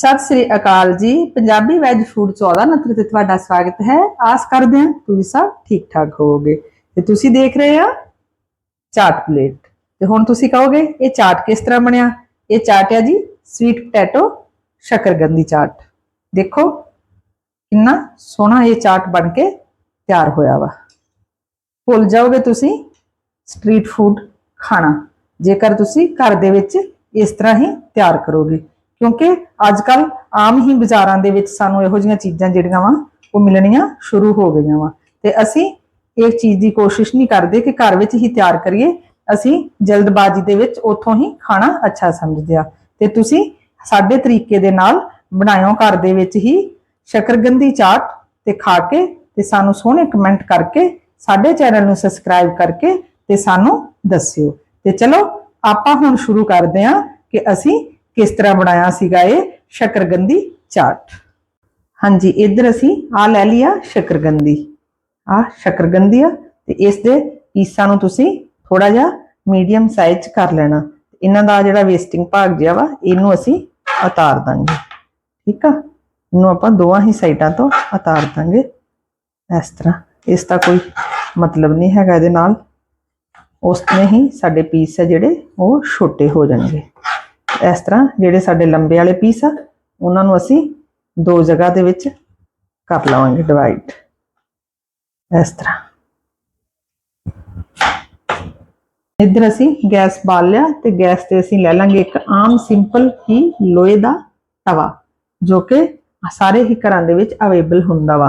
ਸਤਿ ਸ੍ਰੀ ਅਕਾਲ ਜੀ। Punjabi veg food 14 ਨਤਰ ਤੇ ਤੁਹਾਡਾ ਸਵਾਗਤ ਹੈ। ਆਸ ਕਰਦੇ ਹਾਂ ਤੁਸੀਂ ਸਭ ਠੀਕ ਠਾਕ ਹੋਵੋਗੇ। ਤੇ ਤੁਸੀਂ ਦੇਖ ਰਹੇ ਆ ਚਾਟ ਪਲੇਟ। ਤੇ ਹੁਣ ਤੁਸੀਂ ਕਹੋਗੇ, ਇਹ ਚਾਟ ਕਿਸ ਤਰ੍ਹਾਂ ਬਣਿਆ? ਇਹ ਚਾਟ ਹੈ ਜੀ ਸਵੀਟ ਪੋਟੈਟੋ ਸ਼ਕਰਗੰਦੀ ਚਾਟ। ਦੇਖੋ, ਕਿੰਨਾ ਸੋਹਣਾ ਇਹ ਚਾਟ ਬਣ ਕੇ ਤਿਆਰ ਹੋਇਆ ਵਾ। ਭੁੱਲ ਜਾਓਗੇ ਤੁਸੀਂ ਸਟਰੀਟ ਫੂਡ ਖਾਣਾ। ਜੇਕਰ ਤੁਸੀਂ ਘਰ ਦੇ ਵਿੱਚ ਇਸ ਤਰ੍ਹਾਂ ਹੀ ਤਿਆਰ ਕਰੋਗੇ। ਕਿਉਂਕਿ ਅੱਜ ਕੱਲ ਆਮ ਹੀ ਬਾਜ਼ਾਰਾਂ ਦੇ ਵਿੱਚ ਸਾਨੂੰ ਇਹੋ ਜਿਹੀਆਂ ਚੀਜ਼ਾਂ ਜਿਹੜੀਆਂ ਵਾ, ਉਹ ਮਿਲਣੀਆਂ ਸ਼ੁਰੂ ਹੋ ਗਈਆਂ ਵਾ। ਤੇ ਅਸੀਂ ਇਹ ਚੀਜ਼ ਦੀ ਕੋਸ਼ਿਸ਼ ਨਹੀਂ ਕਰਦੇ ਕਿ ਘਰ ਵਿੱਚ ਹੀ ਤਿਆਰ ਕਰੀਏ। ਅਸੀਂ ਜਲਦਬਾਜ਼ੀ ਦੇ ਵਿੱਚ ਉੱਥੋਂ ਹੀ ਖਾਣਾ ਅੱਛਾ ਸਮਝਦੇ ਆ। ਤੇ ਤੁਸੀਂ ਸਾਡੇ ਤਰੀਕੇ ਦੇ ਨਾਲ ਬਣਾਇਓ ਘਰ ਦੇ ਵਿੱਚ ਹੀ ਸ਼ਕਰਗੰਦੀ ਚਾਟ ਤੇ ਖਾ ਕੇ ਤੇ ਸਾਨੂੰ ਸੋਹਣੇ ਕਮੈਂਟ ਕਰਕੇ, ਸਾਡੇ ਚੈਨਲ ਨੂੰ ਸਬਸਕ੍ਰਾਈਬ ਕਰਕੇ ਤੇ ਸਾਨੂੰ ਦੱਸਿਓ। ਤੇ ਚਲੋ, ਆਪਾਂ ਹੁਣ ਸ਼ੁਰੂ ਕਰਦੇ ਹਾਂ ਕਿ ਅਸੀਂ ਕਿਸ ਤਰ੍ਹਾਂ ਬਣਾਇਆ ਸੀਗਾ ਇਹ? ਸ਼ਕਰਗੰਦੀ ਚਾਟ। ਹਾਂਜੀ, ਇੱਧਰ ਅਸੀਂ ਆ ਲੈ ਲਿਆ ਸ਼ਕਰਗੰਦੀ। ਆ ਸ਼ਕਰਗੰਦੀ ਆ ਤੇ ਇਸ ਦੇ ਪੀਸਾਂ ਨੂੰ ਤੁਸੀਂ ਥੋੜਾ ਜਿਹਾ ਮੀਡੀਅਮ ਸਾਈਜ਼ ਕਰ ਲੈਣਾ। ਇਹਨਾਂ ਦਾ ਜਿਹੜਾ ਵੇਸਟਿੰਗ ਭਾਗ ਜਿਹਾ ਵਾ, ਇਹਨੂੰ ਅਸੀਂ ਉਤਾਰ ਦਾਂਗੇ। ਠੀਕ ਆ? ਇਹਨੂੰ ਆਪਾਂ ਦੋਵਾਂ ਹੀ ਸਾਈਡਾਂ ਤੋਂ ਉਤਾਰ ਦਾਂਗੇ। ਇਸ ਤਰ੍ਹਾਂ। ਇਸ ਦਾ ਕੋਈ ਮਤਲਬ ਨਹੀਂ ਹੈਗਾ ਇਹਦੇ ਨਾਲ। ਉਸ ਨੇ ਹੀ ਸਾਡੇ ਪੀਸ ਆ ਜਿਹੜੇ, ਉਹ ਛੋਟੇ ਹੋ ਜਾਣਗੇ। ਇਸ ਤਰ੍ਹਾਂ ਜਿਹੜੇ ਸਾਡੇ ਲੰਬੇ ਵਾਲੇ ਪੀਸ ਆ, ਉਹਨਾਂ ਨੂੰ ਅਸੀਂ ਦੋ ਜਗ੍ਹਾ ਦੇ ਵਿੱਚ ਕਰ ਲਵਾਂਗੇ ਡਿਵਾਈਡ ਇਸ ਤਰ੍ਹਾਂ। ਇੱਧਰ ਅਸੀਂ ਗੈਸ ਬਾਲ ਲਿਆ ਤੇ ਗੈਸ ਤੇ ਅਸੀਂ ਲੈ ਲਾਂਗੇ ਇੱਕ ਆਮ ਸਿੰਪਲ ਹੀ ਲੋਹੇ ਦਾ ਤਵਾ, ਜੋ ਕਿ ਸਾਰੇ ਹੀ ਘਰਾਂ ਦੇ ਵਿੱਚ ਅਵੇਲੇਬਲ ਹੁੰਦਾ ਵਾ,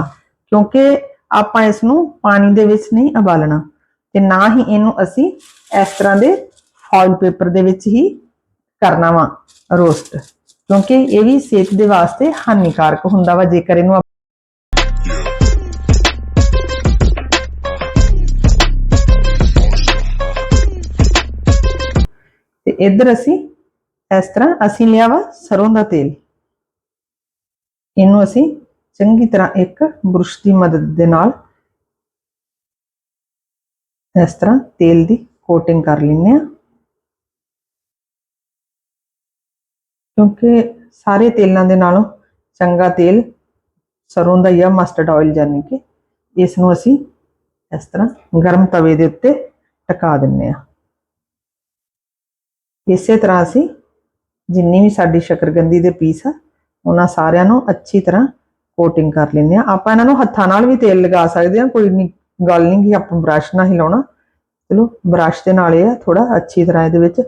ਕਿਉਂਕਿ ਆਪਾਂ ਇਸ ਨੂੰ ਪਾਣੀ ਦੇ ਵਿੱਚ ਨਹੀਂ ਉਬਾਲਣਾ ਤੇ ਨਾ ਹੀ ਇਹਨੂੰ ਅਸੀਂ ਇਸ ਤਰ੍ਹਾਂ ਦੇ ਫੋਇਲ ਪੇਪਰ ਦੇ ਵਿੱਚ ਹੀ ਕਰਨਾ ਵਾ ਰੋਸਟ। ਕਿਉਂਕਿ ਇਹ ਵੀ ਸਿਹਤ ਦੇ ਵਾਸਤੇ ਹਾਨੀਕਾਰਕ ਹੁੰਦਾ ਵਾ, ਜੇਕਰ ਇਹਨੂੰ ਤੇ ਇੱਧਰ ਅਸੀਂ ਇਸ ਤਰ੍ਹਾਂ ਅਸੀਂ ਲਿਆ ਵਾ ਸਰੋਂ ਦਾ ਤੇਲ। ਇਹਨੂੰ ਅਸੀਂ ਚੰਗੀ ਤਰ੍ਹਾਂ ਇੱਕ ਬੁਰਸ਼ ਦੀ ਮਦਦ ਦੇ ਨਾਲ ਇਸ ਤਰ੍ਹਾਂ ਤੇਲ ਦੀ ਕੋਟਿੰਗ ਕਰ ਲੈਂਦੇ ਆ ਕਿਉਂਕਿ ਸਾਰੇ ਤੇਲਾਂ ਦੇ ਨਾਲੋਂ ਚੰਗਾ ਤੇਲ ਸਰੋਂ ਦਾ ਜਾਂ ਮਸਟਰਡ ਆਇਲ ਜਾਨੀ ਕਿ। ਇਸ ਨੂੰ ਅਸੀਂ ਇਸ ਤਰ੍ਹਾਂ ਗਰਮ ਤਵੇ ਦੇ ਉੱਤੇ ਟਿਕਾ ਦਿੰਨੇ ਆ। ਇਸੇ ਤਰ੍ਹਾਂ ਅਸੀਂ ਜਿੰਨੀ ਵੀ ਸਾਡੀ ਸ਼ਕਰਗੰਦੀ ਦੇ ਪੀਸ ਆ, ਉਹਨਾਂ ਸਾਰਿਆਂ ਨੂੰ ਅੱਛੀ ਤਰ੍ਹਾਂ ਕੋਟਿੰਗ ਕਰ ਲੈਂਦੇ ਆ। ਆਪਾਂ ਇਹਨਾਂ ਨੂੰ ਹੱਥਾਂ ਨਾਲ ਵੀ ਤੇਲ ਲਗਾ ਸਕਦੇ ਆ, ਕੋਈ ਨਹੀਂ ਗੱਲ ਨਹੀਂ ਕਿ ਆਪਾਂ ਬ੍ਰਸ਼ ਨਾਲ ਹੀ ਲਾਉਣਾ। ਚਲੋ ਬ੍ਰਸ਼ ਦੇ ਨਾਲ ਇਹ ਆ ਥੋੜਾ ਅੱਛੀ ਤਰ੍ਹਾਂ ਇਹਦੇ ਵਿੱਚ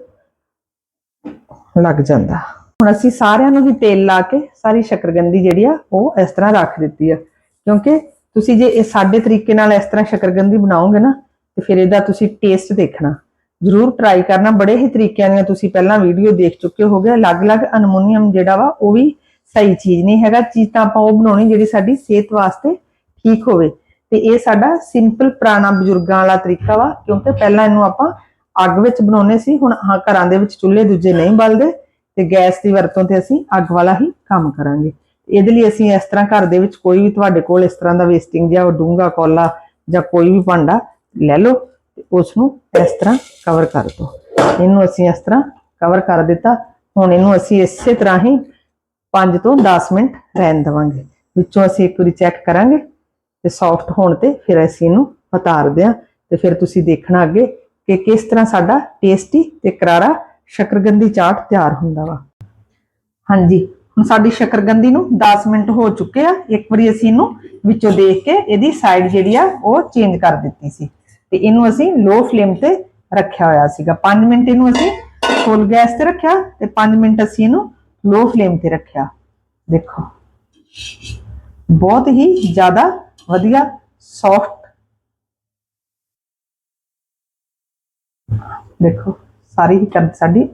ਲੱਗ ਜਾਂਦਾ। ਹੁਣ ਅਸੀਂ ਸਾਰਿਆਂ ਨੂੰ ਹੀ ਤੇਲ ਲਾ ਕੇ ਸਾਰੀ ਸ਼ਕਰਗੰਦੀ ਜਿਹੜੀ ਆ, ਉਹ ਇਸ ਤਰ੍ਹਾਂ ਰੱਖ ਦਿੱਤੀ ਆ। ਕਿਉਂਕਿ ਤੁਸੀਂ ਜੇ ਇਹ ਸਾਡੇ ਤਰੀਕੇ ਨਾਲ ਇਸ ਤਰ੍ਹਾਂ ਸ਼ਕਰਗੰਦੀ ਬਣਾਓਗੇ ਨਾ, ਤੇ ਫਿਰ ਇਹਦਾ ਤੁਸੀਂ ਟੇਸਟ ਦੇਖਣਾ। ਜ਼ਰੂਰ ਟਰਾਈ ਕਰਨਾ। ਬੜੇ ਹੀ ਤਰੀਕਿਆਂ ਦੀਆਂ ਤੁਸੀਂ ਪਹਿਲਾਂ ਵੀਡੀਓ ਦੇਖ ਚੁੱਕੇ ਹੋਗੇ। ਅਲੱਗ-ਅਲੱਗ ਅਨਮੋਨੀਅਮ ਜਿਹੜਾ ਵਾ, ਉਹ ਵੀ ਸਹੀ ਚੀਜ਼ ਨਹੀਂ ਹੈਗਾ। ਚੀਜ਼ ਤਾਂ ਆਪਾਂ ਉਹ ਬਣਾਉਣੀ ਜਿਹੜੀ ਸਾਡੀ ਸਿਹਤ ਵਾਸਤੇ ਠੀਕ ਹੋਵੇ। ਤੇ ਇਹ ਸਾਡਾ ਸਿੰਪਲ ਪੁਰਾਣਾ ਬਜ਼ੁਰਗਾਂ ਵਾਲਾ ਤਰੀਕਾ ਵਾ, ਕਿਉਂਕਿ ਪਹਿਲਾਂ ਇਹਨੂੰ ਆਪਾਂ ਅੱਗ ਵਿੱਚ ਬਣਾਉਨੇ ਸੀ, ਹੁਣ ਹਾਂ ਘਰਾਂ ਦੇ ਵਿੱਚ ਚੁੱਲ੍ਹੇ ਦੂਜੇ ਨਹੀਂ ਬਲਦੇ। ਤੇ ਗੈਸ ਦੀ ਵਰਤੋਂ ਤੇ ਅਸੀਂ ਅੱਗ ਵਾਲਾ ਹੀ ਕੰਮ ਕਰਾਂਗੇ। ਇਹਦੇ ਲਈ ਅਸੀਂ ਇਸ ਤਰ੍ਹਾਂ ਘਰ ਦੇ ਵਿੱਚ ਕੋਈ ਵੀ ਤੁਹਾਡੇ ਕੋਲ ਇਸ ਤਰ੍ਹਾਂ ਦਾ ਵੇਸਟਿੰਗ ਜਾਂ ਡੂੰਗਾ ਕੋਲਾ ਜਾਂ ਕੋਈ ਵੀ ਭਾਂਡਾ ਲੈ ਲਓ ਤੇ ਉਸ ਨੂੰ ਇਸ ਤਰ੍ਹਾਂ ਕਵਰ ਕਰ ਦਿਓ। ਇਹਨੂੰ ਅਸੀਂ ਇਸ ਤਰ੍ਹਾਂ ਕਵਰ ਕਰ ਦਿੱਤਾ। ਹੁਣ ਇਹਨੂੰ ਅਸੀਂ ਇਸੇ ਤਰ੍ਹਾਂ ਹੀ 5 ਤੋਂ 10 ਮਿੰਟ ਰਹਿਣ ਦੇਵਾਂਗੇ। ਵਿੱਚੋਂ ਅਸੀਂ ਇੱਕ ਵਾਰੀ ਚੈੱਕ ਕਰਾਂਗੇ ਤੇ ਸੌਫਟ ਹੋਣ ਤੇ ਫਿਰ ਅਸੀਂ ਇਹਨੂੰ ਉਤਾਰਦੇ ਆ ਤੇ ਫਿਰ ਤੁਸੀਂ ਦੇਖਣਾ ਅੱਗੇ ਕਿ ਕਿਸ ਤਰ੍ਹਾਂ ਸਾਡਾ ਟੇਸਟੀ ਤੇ ਕਰਾਰਾ ਸ਼ਕਰਗੰਦੀ ਚਾਟ ਤਿਆਰ ਹੁੰਦਾ ਵਾ। ਹਾਂਜੀ, ਹੁਣ ਸਾਡੀ ਸ਼ਕਰਗੰਦੀ ਨੂੰ 10 ਮਿੰਟ ਹੋ ਚੁੱਕੇ ਆ। ਇੱਕ ਵਾਰੀ ਅਸੀਂ ਇਹਨੂੰ ਵਿੱਚੋਂ ਦੇਖ ਕੇ ਇਹਦੀ ਸਾਈਡ ਜਿਹੜੀ ਆ, ਉਹ ਚੇਂਜ ਕਰ ਦਿੱਤੀ ਸੀ। ਤੇ ਇਹਨੂੰ ਅਸੀਂ ਲੋ ਫਲੇਮ ਤੇ ਰੱਖਿਆ ਹੋਇਆ ਸੀਗਾ। 5 ਮਿੰਟ ਇਹਨੂੰ ਅਸੀਂ ਫੁੱਲ ਗੈਸ ਤੇ ਰੱਖਿਆ ਤੇ 5 ਮਿੰਟ ਅਸੀਂ ਇਹਨੂੰ ਲੋ ਫਲੇਮ ਤੇ ਰੱਖਿਆ। ਦੇਖੋ, ਬਹੁਤ ਹੀ ਜ਼ਿਆਦਾ ਵਧੀਆ ਸੌਫਟ ਦੇਖੋ ਸਾਰੀ ਹੀ ਕੰਦ ਸਾਡੀ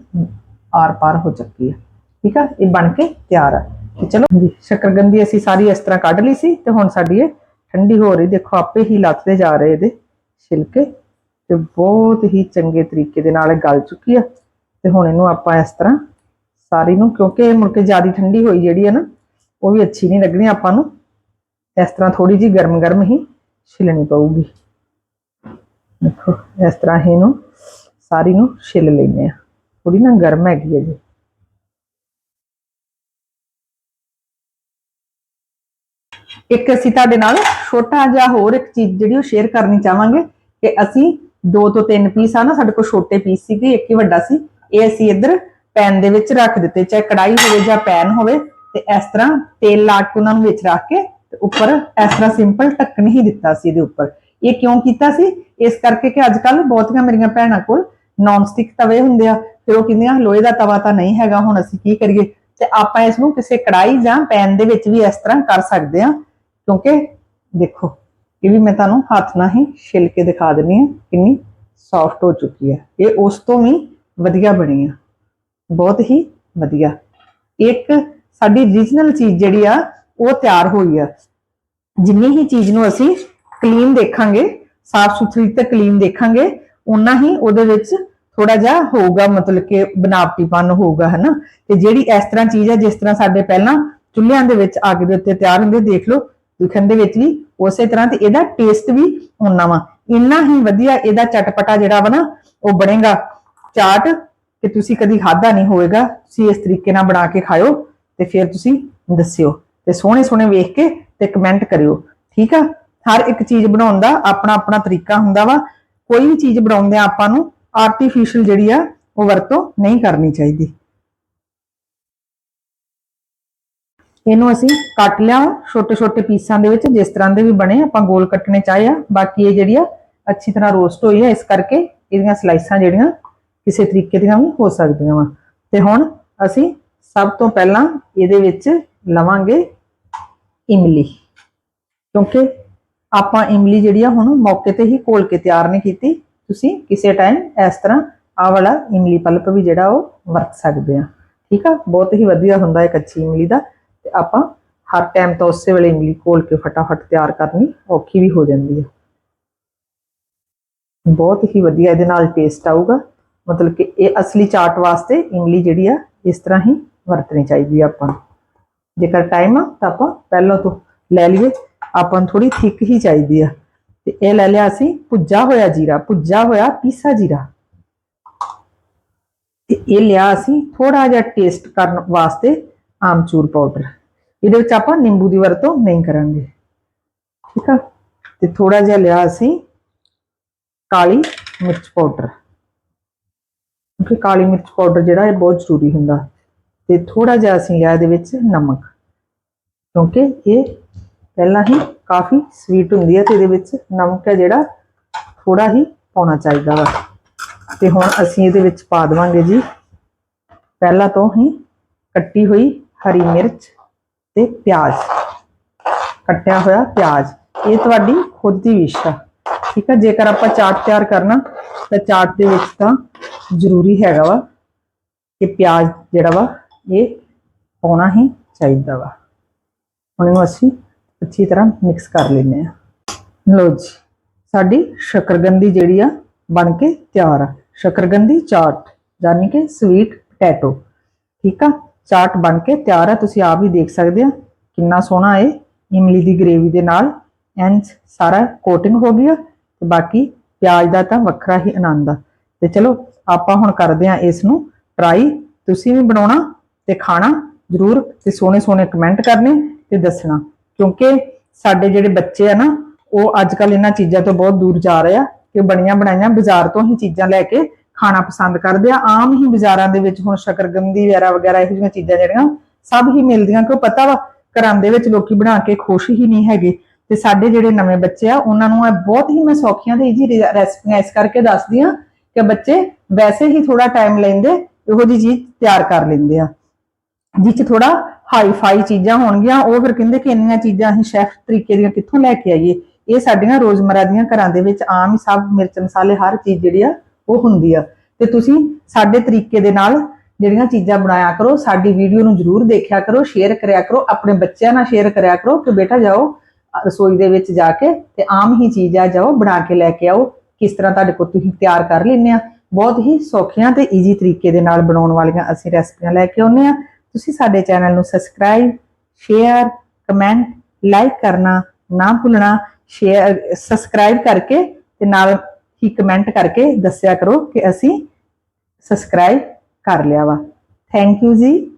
ਆਰ ਪਾਰ ਹੋ ਚੁੱਕੀ ਹੈ ਠੀਕ ਆ? ਇਹ ਬਣ ਕੇ ਤਿਆਰ ਆ। ਤੇ ਚਲੋ ਜੀ ਸ਼ਕਰਗੰਦੀ ਅਸੀਂ ਸਾਰੀ ਇਸ ਤਰ੍ਹਾਂ ਕੱਢ ਲਈ ਸੀ ਤੇ ਹੁਣ ਸਾਡੀ ਇਹ ਠੰਡੀ ਹੋ ਰਹੀ, ਦੇਖੋ ਆਪੇ ਹੀ ਲੱਥਦੇ ਜਾ ਰਹੇ ਇਹਦੇ ਛਿਲਕੇ ਤੇ ਬਹੁਤ ਹੀ ਚੰਗੇ ਤਰੀਕੇ ਦੇ ਨਾਲ ਇਹ ਗਲ ਚੁੱਕੀ ਆ। ਤੇ ਹੁਣ ਇਹਨੂੰ ਆਪਾਂ ਇਸ ਤਰ੍ਹਾਂ ਸਾਰੀ ਨੂੰ, ਕਿਉਂਕਿ ਇਹ ਮੁੜ ਕੇ ਜ਼ਿਆਦਾ ਠੰਡੀ ਹੋਈ ਜਿਹੜੀ ਹੈ ਨਾ, ਉਹ ਵੀ ਅੱਛੀ ਨਹੀਂ ਲੱਗਣੀ, ਆਪਾਂ ਨੂੰ ਇਸ ਤਰ੍ਹਾਂ ਥੋੜੀ ਜੀ ਗਰਮ ਗਰਮ ਹੀ ਛਿਲਣੀ ਪਊਗੀ। ਦੇਖੋ, ਇਸ ਤਰ੍ਹਾਂ ਹੀ ਇਹਨੂੰ ਸਾਰੀ ਨੂੰ ਛਿੱਲ ਲੈਨੇ ਆ ਥੋੜੀ ਨਾ ਗਰਮ ਹੈਗੀ ਹੈ ਜੀ। ਇੱਕ ਅਸੀਂ ਤੁਹਾਡੇ ਨਾਲ ਛੋਟਾ ਜਿਹਾ ਹੋਰ ਇੱਕ ਚੀਜ਼ ਜਿਹੜੀ ਉਹ ਸ਼ੇਅਰ ਕਰਨੀ ਚਾਹਾਂਗੇ ਕਿ ਅਸੀਂ ਦੋ ਤੋਂ ਤਿੰਨ ਪੀਸ ਆ ਨਾ, ਸਾਡੇ ਕੋਲ ਛੋਟੇ ਪੀਸ ਸੀਗੇ, ਇੱਕ ਹੀ ਵੱਡਾ ਸੀ। ਇਹ ਅਸੀਂ ਇੱਧਰ ਪੈਨ ਦੇ ਵਿੱਚ ਰੱਖ ਦਿੱਤੇ, ਚਾਹੇ ਕੜਾਈ ਹੋਵੇ ਜਾਂ ਪੈਨ ਹੋਵੇ, ਤੇ ਇਸ ਤਰ੍ਹਾਂ ਤੇਲ ਲਾ ਕੇ ਉਹਨਾਂ ਨੂੰ ਵਿੱਚ ਰੱਖ ਕੇ ਤੇ ਉੱਪਰ ਇਸ ਤਰ੍ਹਾਂ ਸਿੰਪਲ ਢੱਕਣ ਹੀ ਦਿੱਤਾ ਸੀ ਇਹਦੇ ਉੱਪਰ। ਇਹ ਕਿਉਂ ਕੀਤਾ ਸੀ? ਇਸ ਕਰਕੇ ਕਿ ਅੱਜ ਕੱਲ ਬਹੁਤੀਆਂ ਮੇਰੀਆਂ ਭੈਣਾਂ ਕੋਲ ਨਾਨ ਸਟਿਕ ਤਵੇ ਹੁੰਦੇ ਆ, ਫਿਰ ਉਹ ਕਹਿੰਦੀਆਂ, ਲੋਹੇ ਦਾ ਤਵਾ ਤਾਂ ਨਹੀਂ ਹੈਗਾ, ਹੁਣ ਅਸੀਂ ਕੀ ਕਰੀਏ? ਤੇ ਆਪਾਂ ਇਸ ਨੂੰ ਕਿਸੇ ਕੜਾਈ ਜਾਂ ਪੈਨ ਦੇ ਵਿੱਚ ਵੀ ਇਸ ਤਰ੍ਹਾਂ ਕਰ ਸਕਦੇ ਆ, ਕਿਉਂਕਿ ਦੇਖੋ, ਇਹ ਵੀ ਮੈਂ ਤੁਹਾਨੂੰ ਹੱਥ ਨਾਲ ਹੀ ਛਿੱਲ ਕੇ ਦਿਖਾ ਦਿੰਨੀ ਆ ਕਿੰਨੀ ਸੌਫਟ ਹੋ ਚੁੱਕੀ ਹੈ। ਇਹ ਉਸ ਤੋਂ ਵੀ ਵਧੀਆ ਬਣੀ ਆ। ਬਹੁਤ ਹੀ ਵਧੀਆ। ਇੱਕ ਸਾਡੀ ਰੀਜਨਲ ਚੀਜ਼ ਜਿਹੜੀ ਆ, ਉਹ ਤਿਆਰ ਹੋਈ ਆ। ਜਿੰਨੀ ਹੀ ਚੀਜ਼ ਨੂੰ ਅਸੀਂ ਕਲੀਨ ਦੇਖਾਂਗੇ ਸਾਫ਼ ਸੁਥਰੀ ਤੇ ਕਲੀਨ ਦੇਖਾਂਗੇ ਉਨਾ ਹੀ ਉਹਦੇ ਵਿੱਚ ਥੋੜਾ ਜਿਹਾ ਹੋਊਗਾ, ਮਤਲਬ ਕਿ ਬਨਾਵਟੀਪਨ ਹੋਊਗਾ, ਹਨਾ? ਤੇ ਜਿਹੜੀ ਇਸ ਤਰ੍ਹਾਂ ਚੀਜ਼ ਹੈ, ਜਿਸ ਤਰ੍ਹਾਂ ਸਾਡੇ ਪਹਿਲਾਂ ਚੁੱਲ੍ਹਿਆਂ ਦੇ ਵਿੱਚ ਅੱਗ ਦੇ ਉੱਤੇ ਤਿਆਰ ਹੁੰਦੇ, ਦੇਖ ਲਓ, ਦਿਖਣ ਦੇ ਵਿੱਚ ਵੀ ਉਸੇ ਤਰ੍ਹਾਂ ਤੇ ਇਹਦਾ ਟੇਸਟ ਵੀ ਉਨਾ ਵਾ। ਇੰਨਾ ਹੀ ਵਧੀਆ ਇਹਦਾ ਚਟਪਟਾ ਜਿਹੜਾ ਵਾ ਨਾ, ਉਹ ਬਣੇਗਾ। ਚਾਟ ਕਿ ਤੁਸੀਂ ਕਦੀ ਖਾਦਾ ਨਹੀਂ ਹੋਵੇਗਾ, ਤੁਸੀਂ ਇਸ ਤਰੀਕੇ ਨਾਲ ਬਣਾ ਕੇ ਖਾਓ ਤੇ ਫਿਰ ਤੁਸੀਂ ਦੱਸਿਓ। ਤੇ ਸੋਹਣੇ ਸੋਹਣੇ ਵੇਖ ਕੇ ਤੇ ਕਮੈਂਟ ਕਰਿਓ। ਠੀਕ ਆ? ਹਰ ਇੱਕ ਚੀਜ਼ ਬਣਾਉਣ ਦਾ ਆਪਣਾ ਆਪਣਾ ਤਰੀਕਾ ਹੁੰਦਾ ਵਾ। ਕੋਈ ਵੀ ਚੀਜ਼ ਬਣਾਉਂਦੇ ਆ ਆਪਾਂ ਨੂੰ ਆਰਟੀਫੀਸ਼ੀਅਲ ਜਿਹੜੀ ਆ, ਉਹ ਵਰਤੋਂ ਨਹੀਂ ਕਰਨੀ ਚਾਹੀਦੀ। ਇਹਨੂੰ ਅਸੀਂ ਕੱਟ ਲਿਆ ਛੋਟੇ ਛੋਟੇ ਪੀਸਾਂ ਦੇ ਵਿੱਚ, ਜਿਸ ਤਰ੍ਹਾਂ ਦੇ ਵੀ ਬਣੇ, ਆਪਾਂ ਗੋਲ ਕੱਟਣੇ ਚਾਹੇ ਆ, ਬਾਕੀ ਇਹ ਜਿਹੜੀ ਆ, ਅੱਛੀ ਤਰ੍ਹਾਂ ਰੋਸਟ ਹੋਈ ਹੈ ਇਸ ਕਰਕੇ ਇਹਦੀਆਂ ਸਲਾਈਸਾਂ ਜਿਹੜੀਆਂ, ਕਿਸੇ ਤਰੀਕੇ ਦੀਆਂ ਵੀ ਹੋ ਸਕਦੀਆਂ ਵਾ। ਤੇ ਹੁਣ ਅਸੀਂ ਸਭ ਤੋਂ ਪਹਿਲਾਂ ਇਹਦੇ ਵਿੱਚ ਲਵਾਂਗੇ ਇਮਲੀ, ਕਿਉਂਕਿ ਆਪਾਂ ਇਮਲੀ ਜਿਹੜੀ ਆ ਹੁਣ ਮੌਕੇ ਤੇ ਹੀ ਘੋਲ ਕੇ ਤਿਆਰ ਨਹੀਂ ਕੀਤੀ। ਤੁਸੀਂ ਕਿਸੇ ਟਾਈਮ ਇਸ ਤਰ੍ਹਾਂ ਆਹ ਵਾਲਾ ਇਮਲੀ ਪਲਪ ਵੀ ਜਿਹੜਾ ਉਹ ਵਰਤ ਸਕਦੇ ਆ। ਠੀਕ ਆ? ਬਹੁਤ ਹੀ ਵਧੀਆ ਹੁੰਦਾ ਹੈ ਕੱਚੀ ਇਮਲੀ ਦਾ। ਤੇ ਆਪਾਂ ਹਰ ਟਾਈਮ ਤਾਂ ਉਸੇ ਵੇਲੇ ਇਮਲੀ ਘੋਲ ਕੇ ਫਟਾਫਟ ਤਿਆਰ ਕਰਨੀ ਔਖੀ ਵੀ ਹੋ ਜਾਂਦੀ ਹੈ ਬਹੁਤ ਹੀ ਵਧੀਆ ਇਹਦੇ ਨਾਲ ਟੇਸਟ ਆਊਗਾ। ਮਤਲਬ ਕਿ ਇਹ ਅਸਲੀ ਚਾਟ ਵਾਸਤੇ ਇਮਲੀ ਜਿਹੜੀ ਆ, ਇਸ ਤਰ੍ਹਾਂ ਹੀ ਵਰਤਣੀ ਚਾਹੀਦੀ ਆ ਆਪਾਂ ਜੇਕਰ ਟਾਈਮ ਆ ਤਾਂ ਆਪਾਂ ਪਹਿਲਾਂ ਤੋਂ ਲੈ ਲਈਏ। ਆਪਾਂ ਨੂੰ ਥੋੜੀ ਥਿੱਕ ਹੀ ਚਾਹੀਦੀ ਆ। ਤੇ ਇਹ ਲੈ ਲਿਆ ਅਸੀਂ ਭੁੱਜਾ ਹੋਇਆ ਜੀਰਾ, ਭੁੱਜਾ ਹੋਇਆ ਪੀਸਾ ਜੀਰਾ। ਤੇ ਇਹ ਲਿਆ ਅਸੀਂ ਥੋੜਾ ਜਿਹਾ ਟੇਸਟ ਕਰਨ ਵਾਸਤੇ ਆਮਚੂਰ ਪਾਊਡਰ ਇਹਦੇ ਵਿੱਚ ਆਪਾਂ ਨਿੰਬੂ ਦੀ ਵਰਤੋਂ ਨਹੀਂ ਕਰਾਂਗੇ। ਠੀਕ ਆ? ਤੇ ਥੋੜਾ ਜਿਹਾ ਲਿਆ ਅਸੀਂ ਕਾਲੀ ਮਿਰਚ ਪਾਊਡਰ ਕਿਉਂਕਿ ਕਾਲੀ ਮਿਰਚ ਪਾਊਡਰ ਜਿਹੜਾ ਇਹ ਬਹੁਤ ਜ਼ਰੂਰੀ ਹੁੰਦਾ। ਤੇ ਥੋੜਾ ਜਿਹਾ ਅਸੀਂ ਲਿਆ ਇਹਦੇ ਵਿੱਚ ਨਮਕ। ਕਿਉਂਕਿ ਇਹ ਪਹਿਲਾਂ ਹੀ ਕਾਫੀ ਸਵੀਟ ਹੁੰਦੀ ਹੈ ਤੇ ਇਹਦੇ ਵਿੱਚ ਨਮਕ ਹੈ ਜਿਹੜਾ ਥੋੜਾ ਹੀ ਪਾਉਣਾ ਚਾਹੀਦਾ ਵਾ। ਤੇ ਹੁਣ ਅਸੀਂ ਇਹਦੇ ਵਿੱਚ ਪਾ ਦੇਵਾਂਗੇ ਜੀ। ਪਹਿਲਾਂ ਤੋਂ ਹੀ ਕੱਟੀ ਹੋਈ ਹਰੀ ਮਿਰਚ ਤੇ ਪਿਆਜ਼। ਕੱਟਿਆ ਹੋਇਆ ਪਿਆਜ਼। ਇਹ ਤੁਹਾਡੀ ਖੁਦ ਦੀ ਵਿਸ਼ ਆ। ਠੀਕ ਆ? ਜੇਕਰ ਆਪਾਂ ਚਾਟ ਤਿਆਰ ਕਰਨਾ, ਤਾਂ ਚਾਟ ਦੇ ਵਿੱਚ ਤਾਂ ਜ਼ਰੂਰੀ ਹੈਗਾ ਵਾ ਕਿ ਪਿਆਜ਼ ਜਿਹੜਾ ਵਾ, ਇਹ ਪਾਉਣਾ ਹੀ ਚਾਹੀਦਾ ਵਾ। ਹੁਣ ਅਸੀਂ ਅੱਛੀ ਤਰ੍ਹਾਂ ਮਿਕਸ ਕਰ ਲੈਂਦੇ ਆ ਲਓ ਜੀ, ਸਾਡੀ ਸ਼ਕਰਗੰਦੀ ਜਿਹੜੀ ਆ ਬਣ ਕੇ ਤਿਆਰ ਆ। ਸ਼ਕਰਗੰਦੀ, ਚਾਟ, ਯਾਨੀ ਕਿ ਸਵੀਟ ਪੋਟੈਟੋ ਠੀਕ ਆ? ਚਾਟ ਬਣ ਕੇ ਤਿਆਰ ਆ। ਤੁਸੀਂ ਆਪ ਹੀ ਦੇਖ ਸਕਦੇ ਆ, ਕਿੰਨਾ ਸੋਹਣਾ ਇਹ ਇਮਲੀ ਦੀ ਗ੍ਰੇਵੀ ਦੇ ਨਾਲ। ਐਂਡ ਸਾਰਾ ਕੋਟਿੰਗ ਹੋ ਗਿਆ ਤੇ ਬਾਕੀ ਪਿਆਜ਼ ਦਾ ਤਾਂ ਵੱਖਰਾ ਹੀ ਆਨੰਦ ਆ। ਤੇ ਚਲੋ, ਆਪਾਂ ਹੁਣ ਕਰਦੇ ਆ ਇਸ ਨੂੰ ਟਰਾਈ ਤੁਸੀਂ ਵੀ ਬਣਾਉਣਾ ਤੇ ਖਾਣਾ ਜ਼ਰੂਰ ਤੇ ਸੋਹਣੇ ਸੋਹਣੇ ਕਮੈਂਟ ਕਰਨੇ ਤੇ ਦੱਸਣਾ। ਕਿਉਂਕਿ ਸਾਡੇ ਜਿਹੜੇ ਬੱਚੇ ਆ ਨਾ, ਉਹ ਅੱਜ ਕੱਲ ਇਹਨਾਂ ਚੀਜ਼ਾਂ ਤੋਂ ਬਹੁਤ ਦੂਰ ਜਾ ਰਹੇ ਆ ਕਿ ਬਣੀਆਂ ਬਣਾਈਆਂ ਬਾਜ਼ਾਰ ਤੋਂ ਹੀ ਚੀਜ਼ਾਂ ਲੈ ਕੇ ਖਾਣਾ ਪਸੰਦ ਕਰਦੇ ਆ। ਆਮ ਹੀ ਬਾਜ਼ਾਰਾਂ ਦੇ ਵਿੱਚ ਹੁਣ ਸ਼ਕਰਗੰਦੀ ਵਗੈਰਾ ਵਗੈਰਾ ਇਹੋ ਜਿਹੀਆਂ ਚੀਜ਼ਾਂ ਜਿਹੜੀਆਂ ਸਭ ਹੀ ਮਿਲਦੀਆਂ ਕਿਉਂ ਪਤਾ ਵਾ, ਘਰਾਂ ਦੇ ਵਿੱਚ ਲੋਕੀ ਬਣਾ ਕੇ ਖੁਸ਼ ਹੀ ਨਹੀਂ ਹੈਗੇ। ਤੇ ਸਾਡੇ ਜਿਹੜੇ ਨਵੇਂ ਬੱਚੇ ਆ, ਉਹਨਾਂ ਨੂੰ ਇਹ ਬਹੁਤ ਹੀ ਮੈਂ ਸੌਖੀਆਂ ਤੇ ਈਜ਼ੀ ਰੈਸਪੀਆਂ ਇਸ ਕਰਕੇ ਦੱਸਦੀ ਆ ਕਿ ਬੱਚੇ ਵੈਸੇ ਹੀ ਥੋੜਾ ਟਾਈਮ ਲੈਂਦੇ, ਇਹੋ ਜੀ ਚੀਜ਼ ਤਿਆਰ ਕਰ ਲੈਂਦੇ ਆ। ਜਿਹ ਚ ਥੋੜਾ ਹਾਈ ਫਾਈ ਚੀਜ਼ਾਂ ਹੋਣਗੀਆਂ, ਉਹ ਫਿਰ ਕਹਿੰਦੇ ਕਿ ਇੰਨੀਆਂ ਚੀਜ਼ਾਂ ਅਸੀਂ ਸ਼ੈਫ ਤਰੀਕੇ ਦੀਆਂ ਕਿੱਥੋਂ ਲੈ ਕੇ ਆਈਏ? ਇਹ ਸਾਡੀਆਂ ਰੋਜ਼ਮਰਾ ਦੀਆਂ ਘਰਾਂ ਦੇ ਵਿੱਚ ਆਮ ਹੀ ਸਭ ਮਿਰਚ ਮਸਾਲੇ ਹਰ ਚੀਜ਼ ਜਿਹੜੀ ਆ, ਉਹ ਹੁੰਦੀ ਆ। ਤੇ ਤੁਸੀਂ ਸਾਡੇ ਤਰੀਕੇ ਦੇ ਨਾਲ ਜਿਹੜੀਆਂ ਚੀਜ਼ਾਂ ਬਣਾਇਆ ਕਰੋ, ਸਾਡੀ ਵੀਡੀਓ ਨੂੰ ਜਰੂਰ ਦੇਖਿਆ ਕਰੋ, ਸ਼ੇਅਰ ਕਰਿਆ ਕਰੋ, ਆਪਣੇ ਬੱਚਿਆਂ ਨਾਲ ਸ਼ੇਅਰ ਕਰਿਆ ਕਰੋ ਕਿ ਬੇਟਾ ਜਾਓ ਰਸੋਈ ਦੇ ਵਿੱਚ ਜਾ ਕੇ ਤੇ ਆਮ ਹੀ ਚੀਜ਼ ਆ ਜਾਓ, ਬਣਾ ਕੇ ਲੈ ਕੇ ਆਓ। ਕਿਸ ਤਰ੍ਹਾਂ ਤੁਹਾਡੇ ਕੋਲ ਤੁਸੀਂ ਤਿਆਰ ਕਰ ਲੈਂਦੇ ਆ। ਬਹੁਤ ਹੀ ਸੌਖੀਆਂ ਤੇ ਈਜ਼ੀ ਤਰੀਕੇ ਦੇ ਨਾਲ ਬਣਾਉਣ ਵਾਲੀਆਂ ਅਸੀਂ ਰੈਸਪੀਆਂ ਲੈ ਕੇ ਆਉਂਦੇ ਆ। ਤੁਸੀਂ ਸਾਡੇ ਚੈਨਲ ਨੂੰ ਸਬਸਕ੍ਰਾਈਬ ਸ਼ੇਅਰ ਕਮੈਂਟ ਲਾਈਕ ਕਰਨਾ ਨਾ ਭੁੱਲਣਾ ਸ਼ੇਅਰ ਸਬਸਕ੍ਰਾਈਬ ਕਰਕੇ ਤੇ ਨਾਲ ਹੀ ਕਮੈਂਟ ਕਰਕੇ ਦੱਸਿਆ ਕਰੋ ਕਿ ਅਸੀਂ ਸਬਸਕ੍ਰਾਈਬ ਕਰ ਲਿਆ ਵਾ। ਥੈਂਕ ਯੂ ਜੀ।